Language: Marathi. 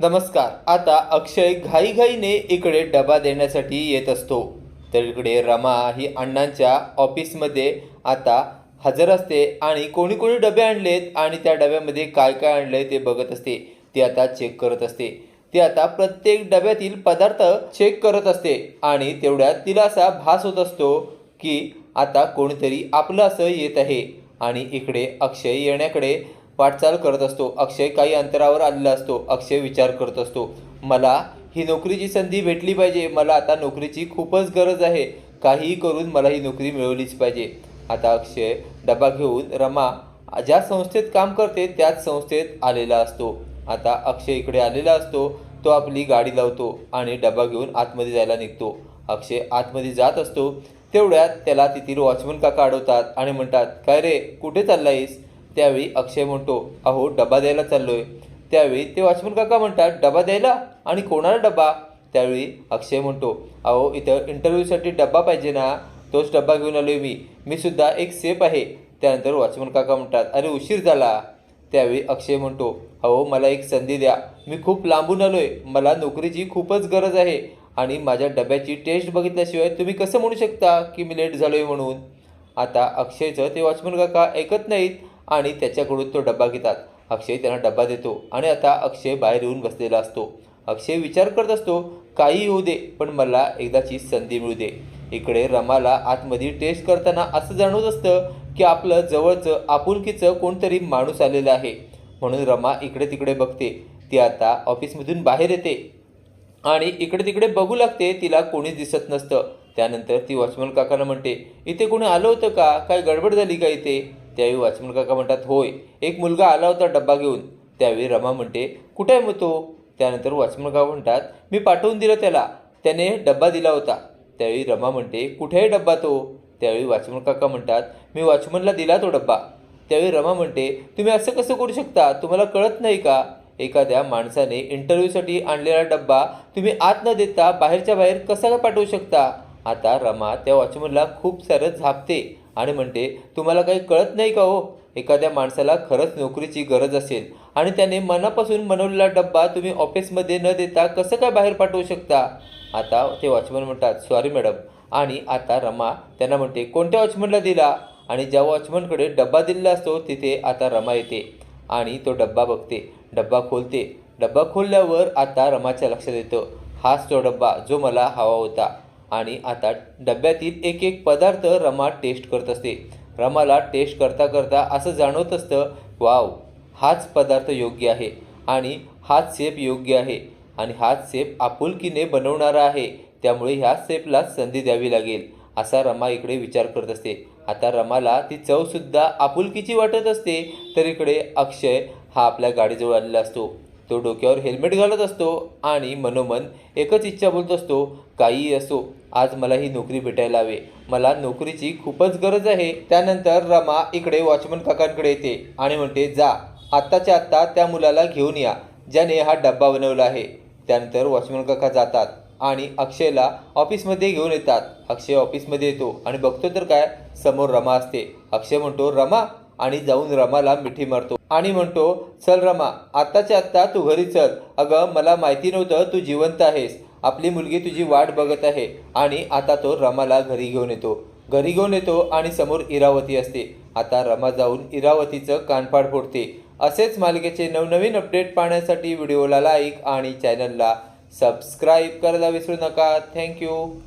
नमस्कार. आता अक्षय घाईघाईने इकडे डबा देण्यासाठी येत असतो. तर इकडे रमा ही अण्णांच्या ऑफिसमध्ये आता हजर असते आणि कोणी कोणी डबे आणलेत आणि त्या डब्यामध्ये काय काय आणलंय ते बघत असते. ती आता चेक करत असते. ती आता प्रत्येक डब्यातील पदार्थ चेक करत असते आणि तेवढ्यात तिला असा भास होत असतो की आता कोणीतरी आपलं असं येत आहे. आणि इकडे अक्षय येण्याकडे वाटचाल करत असतो. अक्षय काही अंतरावर आलेला असतो. अक्षय विचार करत असतो मला ही नोकरीची संधी भेटली पाहिजे. मला आता नोकरीची खूपच गरज आहे. काहीही करून मला ही नोकरी मिळवलीच पाहिजे. आता अक्षय डबा घेऊन रमा ज्या संस्थेत काम करते त्याच संस्थेत आलेला असतो. आता अक्षय इकडे आलेला असतो. तो आपली गाडी लावतो आणि डबा घेऊन आतमध्ये जायला निघतो. अक्षय आतमध्ये जात असतो. तेवढ्यात त्याला तिथील वॉचमन काका अडवतात आणि म्हणतात काय रे कुठे चाललायस? त्यावेळी अक्षय म्हणतो अहो डबा द्यायला चाललोय. त्यावेळी ते वॉचमन काका म्हणतात डबा द्यायला? आणि कोणाला डबा? त्यावेळी अक्षय म्हणतो अहो इथं इंटरव्ह्यूसाठी डबा पाहिजे ना तोच डबा घेऊन आलोय मी. मी सुद्धा एक सेफ आहे. त्यानंतर वॉचमन काका म्हणतात अरे उशीर झाला. त्यावेळी अक्षय म्हणतो अहो मला एक संधी द्या. मी खूप लांबून आलोय. मला नोकरीची खूपच गरज आहे. आणि माझ्या डब्याची टेस्ट बघितल्याशिवाय तुम्ही कसं म्हणू शकता की मी लेट झालोय म्हणून? आता अक्षयचं ते वॉचमन काका ऐकत नाहीत. आणि त्याच्याकडून तो डब्बा घेतात. अक्षय त्यांना डब्बा देतो आणि आता अक्षय बाहेर येऊन बसलेला असतो. अक्षय विचार करत असतो काही होऊ दे पण मला एकदाची संधी मिळू दे. इकडे रमाला आतमध्ये टेस्ट करताना असं जाणवत असतं की आपलं जवळचं आपुलकीचं कोणतरी माणूस आलेलं आहे. म्हणून रमा इकडे तिकडे बघते. ती आता ऑफिसमधून बाहेर येते. आणि इकडे तिकडे बघू लागते तिला कोणीच दिसत नसतं. त्यानंतर ती वॉचमन काकांना म्हणते इथे कोणी आलं होतं का? काय गडबड झाली का इथे? त्यावेळी वॉचमन काका म्हणतात होय एक मुलगा आला होता डब्बा घेऊन. त्यावेळी रमा म्हणते कुठे आहे मग तो? त्यानंतर वॉचमन काका म्हणतात मी पाठवून दिलं त्याला त्याने डब्बा दिला होता. त्यावेळी रमा म्हणते कुठे आहे डब्बा तो? त्यावेळी वॉचमन काका म्हणतात मी वॉचमनला दिला तो डब्बा. त्यावेळी रमा म्हणते तुम्ही असं कसं करू शकता? तुम्हाला कळत नाही का? एखाद्या माणसाने इंटरव्ह्यूसाठी आणलेला डब्बा तुम्ही आत न देता बाहेरच्या बाहेर कसा पाठवू शकता? आता रमा त्या वॉचमनला खूप सारं झापते. आणि म्हणते तुम्हाला काही कळत नाही का हो? एखाद्या माणसाला खरंच नोकरीची गरज असेल आणि त्याने मनापासून बनवलेला डब्बा तुम्ही ऑफिसमध्ये न देता कसं काय बाहेर पाठवू शकता? आता ते वॉचमन म्हणतात सॉरी मॅडम. आणि आता रमा त्यांना म्हणते कोणत्या वॉचमनला दिला? आणि ज्या वॉचमनकडे डब्बा दिलेला असतो तिथे आता रमा येते आणि तो डब्बा बघते. डब्बा खोलते. डब्बा खोलल्यावर आता रमाच्या लक्षात येतं हाच तो डब्बा जो मला हवा होता. आणि आता डब्यातील एक एक पदार्थ रमा टेस्ट करत असते. रमाला टेस्ट करता करता असं जाणवत असतं वाव हाच पदार्थ योग्य आहे आणि हाच सेप योग्य आहे आणि हाच सेप आपुलकीने बनवणारा आहे त्यामुळे ह्या सेपला संधी द्यावी लागेल असा रमा इकडे विचार करत असते. आता रमाला ती चवसुद्धा आपुलकीची वाटत असते तर इकडे अक्षय हा आपल्या गाडीजवळ आलेला असतो. तो डोक्यावर हेल्मेट घालत असतो आणि मनोमन एकच इच्छा बोलत असतो काहीही असो आज मला ही नोकरी भेटायला हवे. मला नोकरीची खूपच गरज आहे. त्यानंतर रमा इकडे वॉचमन काकांकडे येते आणि म्हणते जा आत्ताच्या आत्ता त्या मुलाला घेऊन या ज्याने हा डब्बा बनवला आहे. त्यानंतर वॉचमन काका जातात आणि अक्षयला ऑफिसमध्ये घेऊन येतात. अक्षय ऑफिसमध्ये येतो आणि बघतो तर काय समोर रमा असते. अक्षय म्हणतो रमा आणि जाऊन रमाला मिठी मारतो. आणि म्हणतो चल रमा आत्ताच्या आत्ता तू घरी चल. अगं मला माहिती नव्हतं तू जिवंत आहेस. आपली मुलगी तुझी वाट बघत आहे. आणि आता तो रमाला घरी घेऊन येतो. घरी घेऊन येतो आणि समोर इरावती असते. आता रमा जाऊन इरावतीचं कानपाड फोडते. असेच मालिकेचे नवनवीन अपडेट पाहण्यासाठी व्हिडिओला लाईक आणि चॅनलला सबस्क्राईब करायला विसरू नका. थँक्यू.